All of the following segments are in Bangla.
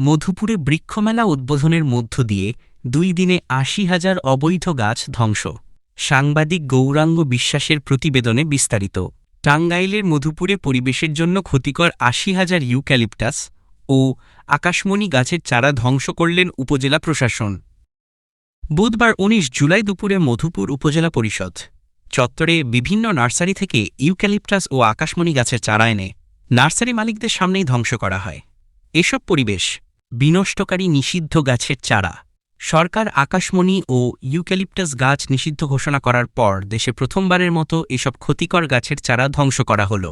মধুপুরে বৃক্ষমেলা উদ্বোধনের মধ্য দিয়ে দুই দিনে আশি হাজার অবৈধ গাছ ধ্বংস। সাংবাদিক গৌরাঙ্গ বিশ্বাসের প্রতিবেদনে বিস্তারিত। টাঙ্গাইলের মধুপুরে পরিবেশের জন্য ক্ষতিকর আশি হাজার ইউক্যালিপটাস ও আকাশমণি গাছের চারা ধ্বংস করলেন উপজেলা প্রশাসন। বুধবার ১৯ জুলাই দুপুরে মধুপুর উপজেলা পরিষদ চত্বরে বিভিন্ন নার্সারি থেকে ইউক্যালিপটাস ও আকাশমণি গাছের চারা এনে নার্সারি মালিকদের সামনেই ধ্বংস করা হয়। এসব পরিবেশ বিনষ্টকারী নিষিদ্ধ গাছের চারা। সরকার আকাশমণি ও ইউক্যালিপটাস গাছ নিষিদ্ধ ঘোষণা করার পর দেশে প্রথমবারের মতো এসব ক্ষতিকর গাছের চারা ধ্বংস করা হল।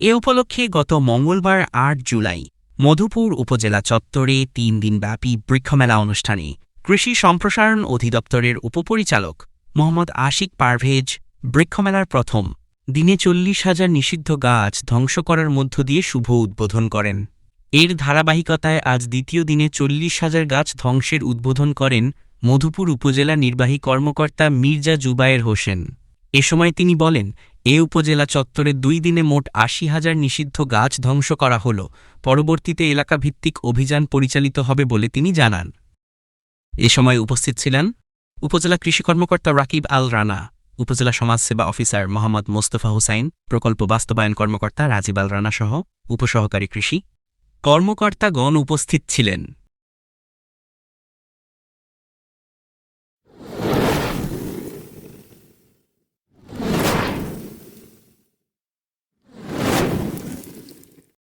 এ উপলক্ষে গত মঙ্গলবার আট জুলাই মধুপুর উপজেলা চত্বরে তিন দিনব্যাপী বৃক্ষমেলা অনুষ্ঠানে কৃষি সম্প্রসারণ অধিদপ্তরের উপপরিচালক মোহাম্মদ আশিক পারভেজ বৃক্ষমেলার প্রথম দিনে চল্লিশ হাজার নিষিদ্ধ গাছ ধ্বংস করার মধ্য দিয়ে শুভ উদ্বোধন করেন। এর ধারাবাহিকতায় আজ দ্বিতীয় দিনে চল্লিশ হাজার গাছ ধ্বংসের উদ্বোধন করেন মধুপুর উপজেলা নির্বাহী কর্মকর্তা মির্জা জুবায়ের হোসেন। এ সময় তিনি বলেন, এ উপজেলা চত্বরে দুই দিনে মোট আশি হাজার নিষিদ্ধ গাছ ধ্বংস করা হল। পরবর্তীতে এলাকাভিত্তিক অভিযান পরিচালিত হবে বলে তিনি জানান। এ সময় উপস্থিত ছিলেন উপজেলা কৃষি কর্মকর্তা রাকিব আল রানা, উপজেলা সমাজসেবা অফিসার মোহাম্মদ মোস্তফা হুসাইন, প্রকল্প বাস্তবায়ন কর্মকর্তা রাজীব আল রানা সহ উপসহকারী কৃষি কর্মকর্তাগণ উপস্থিত ছিলেন।